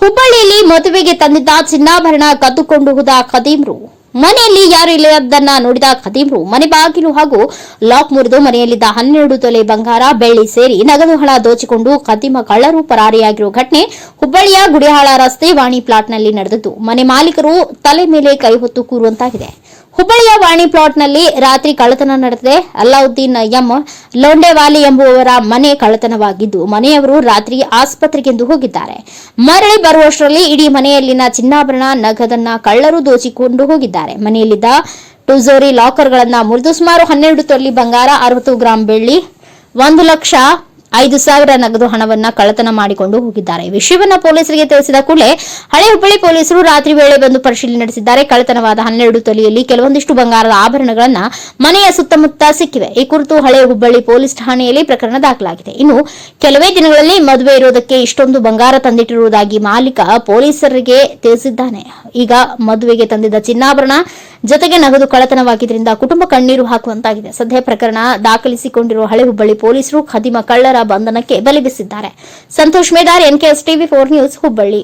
ಹುಬ್ಬಳ್ಳಿಯಲ್ಲಿ ಮದುವೆಗೆ ತಂದಿದ್ದ ಚಿನ್ನಾಭರಣ ಕದ್ದುಕೊಂಡು ಹೋದ ಖದೀಮ್ರು. ಮನೆಯಲ್ಲಿ ಯಾರು ಇಲ್ಲದನ್ನ ನೋಡಿದ ಖದೀಮ್ರು ಮನೆ ಬಾಗಿಲು ಹಾಗೂ ಲಾಕ್ ಮುರಿದು ಮನೆಯಲ್ಲಿದ್ದ ಹನ್ನೆರಡು ತೊಲೆ ಬಂಗಾರ, ಬೆಳ್ಳಿ ಸೇರಿ ನಗದು ಹಣ ದೋಚಿಕೊಂಡು ಖದೀಮ ಕಳ್ಳರು ಪರಾರಿಯಾಗಿರುವ ಘಟನೆ ಹುಬ್ಬಳ್ಳಿಯ ಗುಡಿಹಾಳ ರಸ್ತೆ ವಾಣಿ ಪ್ಲಾಟ್ನಲ್ಲಿ ನಡೆದದ್ದು, ಮನೆ ಮಾಲೀಕರು ತಲೆ ಮೇಲೆ ಕೈ ಹೊತ್ತು ಕೂರುವಂತಾಗಿದೆ. ಹುಬ್ಬಳ್ಳಿಯ ವಾಣಿ ಪ್ಲಾಟ್ನಲ್ಲಿ ರಾತ್ರಿ ಕಳ್ಳತನ ನಡೆದಿದೆ. ಅಲ್ಲಾವುದ್ದೀನ್ ಎಂ ಲೋಂಡೆವಾಲಿ ಎಂಬುವವರ ಮನೆ ಕಳ್ಳತನವಾಗಿದ್ದು, ಮನೆಯವರು ರಾತ್ರಿ ಆಸ್ಪತ್ರೆಗೆಂದು ಹೋಗಿದ್ದಾರೆ. ಮರಳಿ ಬರುವಷ್ಟರಲ್ಲಿ ಇಡೀ ಮನೆಯಲ್ಲಿನ ಚಿನ್ನಾಭರಣ, ನಗದನ್ನ ಕಳ್ಳರು ದೋಚಿಕೊಂಡು ಹೋಗಿದ್ದಾರೆ. ಮನೆಯಲ್ಲಿದ್ದ ಟುಜೋರಿ ಲಾಕರ್ಗಳನ್ನ ಮುರಿದು ಸುಮಾರು ಹನ್ನೆರಡು ತೊಲಿ ಬಂಗಾರ ಅರವತ್ತು ಗ್ರಾಂ ಬೆಳ್ಳಿ ಒಂದು ಲಕ್ಷ ಐದು ಸಾವಿರ ನಗದು ಹಣವನ್ನ ಕಳ್ಳತನ ಮಾಡಿಕೊಂಡು ಹೋಗಿದ್ದಾರೆ. ವಿಷಯವನ್ನ ಪೊಲೀಸರಿಗೆ ತಿಳಿಸಿದ ಕೂಡಲೇ ಹಳೆ ಹುಬ್ಬಳ್ಳಿ ಪೊಲೀಸರು ರಾತ್ರಿ ವೇಳೆ ಬಂದು ಪರಿಶೀಲನೆ ನಡೆಸಿದ್ದಾರೆ. ಕಳ್ಳತನವಾದ ಹನ್ನೆರಡು ತೊಲೆಯಲ್ಲಿ ಕೆಲವೊಂದಿಷ್ಟು ಬಂಗಾರದ ಆಭರಣಗಳನ್ನ ಮನೆಯ ಸುತ್ತಮುತ್ತ ಸಿಕ್ಕಿವೆ. ಈ ಕುರಿತು ಹಳೆ ಹುಬ್ಬಳ್ಳಿ ಪೊಲೀಸ್ ಠಾಣೆಯಲ್ಲಿ ಪ್ರಕರಣ ದಾಖಲಾಗಿದೆ. ಇನ್ನು ಕೆಲವೇ ದಿನಗಳಲ್ಲಿ ಮದುವೆ ಇರೋದಕ್ಕೆ ಇಷ್ಟೊಂದು ಬಂಗಾರ ತಂದಿಟ್ಟಿರುವುದಾಗಿ ಮಾಲೀಕ ಪೊಲೀಸರಿಗೆ ತಿಳಿಸಿದ್ದಾನೆ. ಈಗ ಮದುವೆಗೆ ತಂದಿದ್ದ ಚಿನ್ನಾಭರಣ ಜೊತೆಗೆ ನಗದು ಕಳ್ಳತನವಾಗಿದ್ದರಿಂದ ಕುಟುಂಬ ಕಣ್ಣೀರು ಹಾಕುವಂತಾಗಿದೆ. ಸದ್ಯ ಪ್ರಕರಣ ದಾಖಲಿಸಿಕೊಂಡಿರುವ ಹಳೆ ಹುಬ್ಬಳ್ಳಿ ಪೊಲೀಸರು ಖದಿಮ ಕಳ್ಳರ ಬಂಧನಕ್ಕೆ ಬಲಿ ಬೀಸಿದ್ದಾರೆ Santosh Medar NKS TV four news Hubballi.